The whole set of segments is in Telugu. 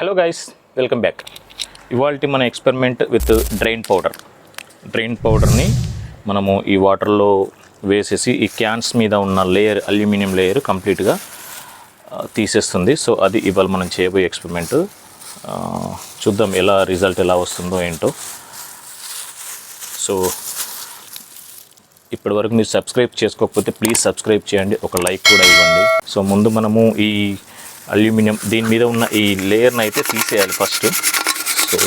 హలో గైస్ వెల్కమ్ బ్యాక్ ఇవాళ మన experiment with drain powder drain పౌడర్ని మనము ఈ వాటర్లో వేసేసి ఈ క్యాన్స్ మీద ఉన్న లేయర్ అల్యూమినియం లేయర్ కంప్లీట్గా తీసేస్తుంది. సో అది ఇవాళ మనం చేయబోయే ఎక్స్పెరిమెంట్ చూద్దాం ఎలా రిజల్ట్ ఎలా వస్తుందో ఏంటో. సో ఇప్పటి వరకు మీరు సబ్స్క్రైబ్ చేసుకోకపోతే ప్లీజ్ సబ్స్క్రైబ్ చేయండి. ఒక లైక్ కూడా ఇవ్వండి. సో ముందు మనము ఈ అల్యూమినియం దీని మీద ఉన్న ఈ లేయర్ని అయితే తీసేయాలి ఫస్ట్. సో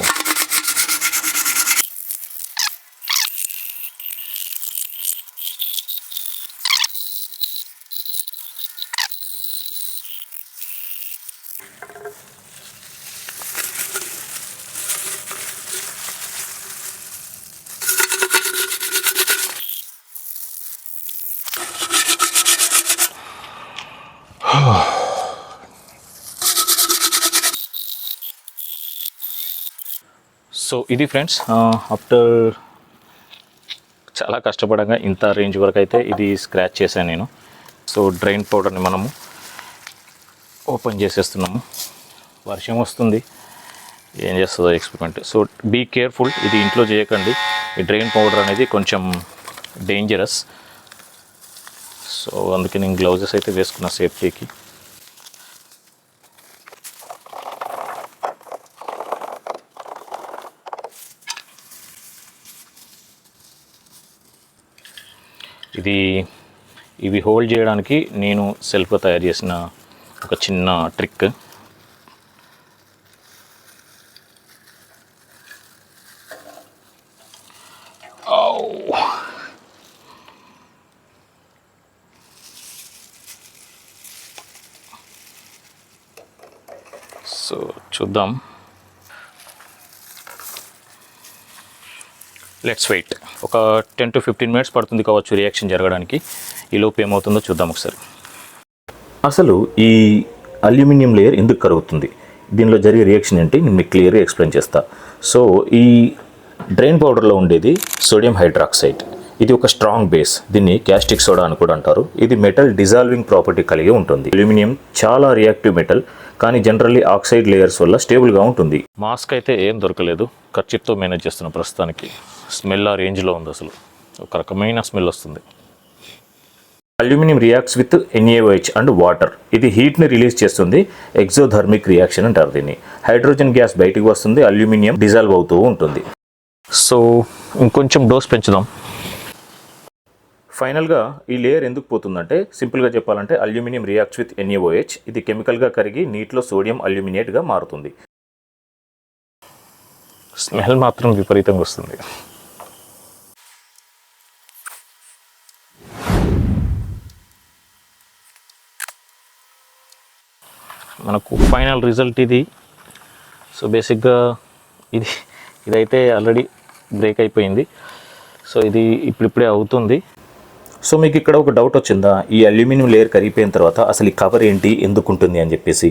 సో ఇది ఫ్రెండ్స్ ఆఫ్టర్ చాలా కష్టపడంగా ఇంత రేంజ్ వరకు అయితే ఇది స్క్రాచ్ చేశాను నేను. సో డ్రైన్ పౌడర్ని మనము ఓపెన్ చేసేస్తున్నాము. వర్షం వస్తుంది ఏం చేస్తుందో ఎక్స్పెరిమెంట్ సో బీ కేర్ఫుల్ ఇది ఇంట్లో చేయకండి. ఈ డ్రైన్ పౌడర్ అనేది కొంచెం డేంజరస్ సో అందుకే నేను గ్లౌజెస్ అయితే వేసుకున్న సేఫ్టీకి ఇది ఇవి హోల్డ్ చేయడానికి నేను సెల్ఫ్గా తయారు చేసిన ఒక చిన్న ట్రిక్ సో చూద్దాం. Let's wait. ఒక టెన్ టు ఫిఫ్టీన్ మినిట్స్ పడుతుంది కావచ్చు రియాక్షన్ జరగడానికి. ఈ లోపు ఏమవుతుందో చూద్దాం ఒకసారి. అసలు ఈ అల్యూమినియం లేయర్ ఎందుకు కరుగుతుంది? దీనిలో జరిగే రియాక్షన్ ఏంటి? నేను మీకు క్లియర్గా ఎక్స్ప్లెయిన్ చేస్తా. సో ఈ డ్రైన్ పౌడర్లో ఉండేది సోడియం హైడ్రాక్సైడ్. ఇది ఒక స్ట్రాంగ్ బేస్. దీన్ని క్యాస్టిక్ సోడా అని కూడా అంటారు. ఇది మెటల్ డిజాల్వింగ్ ప్రాపర్టీ కలిగి ఉంటుంది. అల్యూమినియం చాలా రియాక్టివ్ మెటల్. కానీ జనరల్లీ ఆక్సైడ్ లేయర్స్ వల్ల స్టేబుల్గా ఉంటుంది. మాస్క్ అయితే ఏం దొరకలేదు. ఖర్చుతో మేనేజ్ చేస్తున్న ప్రస్తుతానికి. స్మెల్ ఆ రేంజ్లో ఉంది అసలు. ఒక రకమైన స్మెల్ వస్తుంది. Aluminium reacts with NaOH and water. ఇది హీట్ని రిలీజ్ చేస్తుంది. ఎగ్జోథర్మిక్ రియాక్షన్ అంటారు దీన్ని. హైడ్రోజన్ గ్యాస్ బయటికి వస్తుంది. అల్యూమినియం డిజాల్వ్ అవుతూ ఉంటుంది. సో ఇంకొంచెం డోస్ పెంచుదాం. ఫైనల్గా ఈ లేయర్ ఎందుకు పోతుందంటే సింపుల్గా చెప్పాలంటే అల్యూమినియం రియాక్ట్స్ విత్ ఎన్ఏఓహెచ్. ఇది కెమికల్గా కరిగి నీటిలో సోడియం అల్యూమినేట్గా మారుతుంది. స్మెల్ మాత్రం విపరీతంగా వస్తుంది. మనకు ఫైనల్ రిజల్ట్ ఇది. సో బేసిక్గా ఇది ఇదైతే ఆల్రెడీ బ్రేక్ అయిపోయింది. సో ఇది ఇప్పుడిప్పుడే అవుతుంది. సో మీకు ఇక్కడ ఒక డౌట్ వచ్చిందా? ఈ అల్యూమినియం లేయర్ కరిగిపోయిన తర్వాత అసలు ఈ కవర్ ఏంటి? ఎందుకు ఉంటుంది? అని చెప్పేసి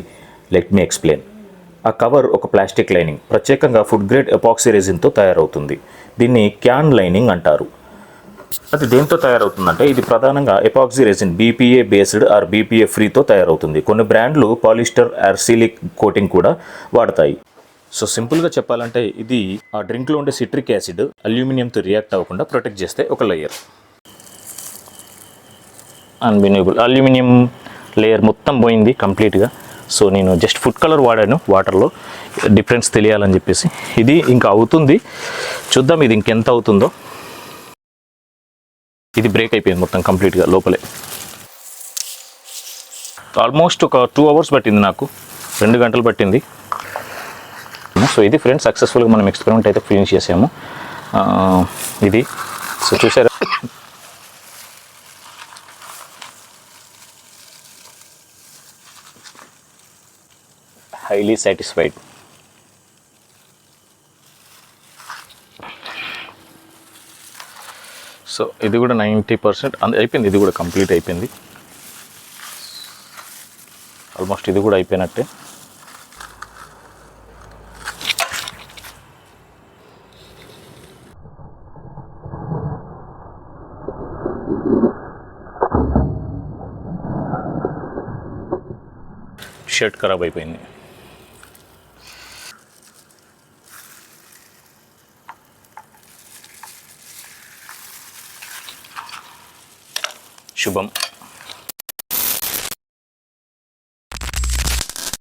లెట్ మీ ఎక్స్ప్లెయిన్ ఆ కవర్ ఒక ప్లాస్టిక్ లైనింగ్ ప్రత్యేకంగా ఫుడ్ గ్రేడ్ ఎపాక్సీ రెజిన్తో తయారవుతుంది. దీన్ని క్యాన్ లైనింగ్ అంటారు. అది దేంతో తయారవుతుందంటే ఇది ప్రధానంగా epoxy resin BPA based or BPA ఫ్రీతో తయారవుతుంది. కొన్ని బ్రాండ్లు పాలిస్టర్ ఆర్సిలిక్ కోటింగ్ కూడా వాడతాయి. సో సింపుల్గా చెప్పాలంటే ఇది ఆ డ్రింక్లో ఉండే సిట్రిక్ యాసిడ్ అల్యూమినియంతో రియాక్ట్ అవ్వకుండా ప్రొటెక్ట్ చేస్తే ఒక లేయర్ అన్బినేబుల్ అల్యూమినియం లేయర్ మొత్తం పోయింది కంప్లీట్గా. సో నేను జస్ట్ ఫుడ్ కలర్ వాడాను వాటర్లో. డిఫరెన్స్ తెలియాలని చెప్పేసి. ఇది ఇంకా అవుతుంది. చూద్దాం ఇది ఇంకెంత అవుతుందో. ఇది బ్రేక్ అయిపోయింది మొత్తం కంప్లీట్గా లోపలే. ఆల్మోస్ట్ ఒక టూ అవర్స్ పట్టింది నాకు. రెండు గంటలు పట్టింది. సో ఇది ఫ్రెండ్స్ సక్సెస్ఫుల్గా మనం ఎక్స్పెరిమెంట్ అయితే ఫినిష్ చేసాము. ఇది. సో చూసారా? హైలీ సాటిస్ఫైడ్ సో ఇది కూడా నైంటీ పర్సెంట్ అయిపోయింది ఇది కూడా కంప్లీట్ అయిపోయింది. ఆల్మోస్ట్ ఇది కూడా అయిపోయినట్టే. షర్ట్ ఖరాబ్ అయిపోయింది. శుభం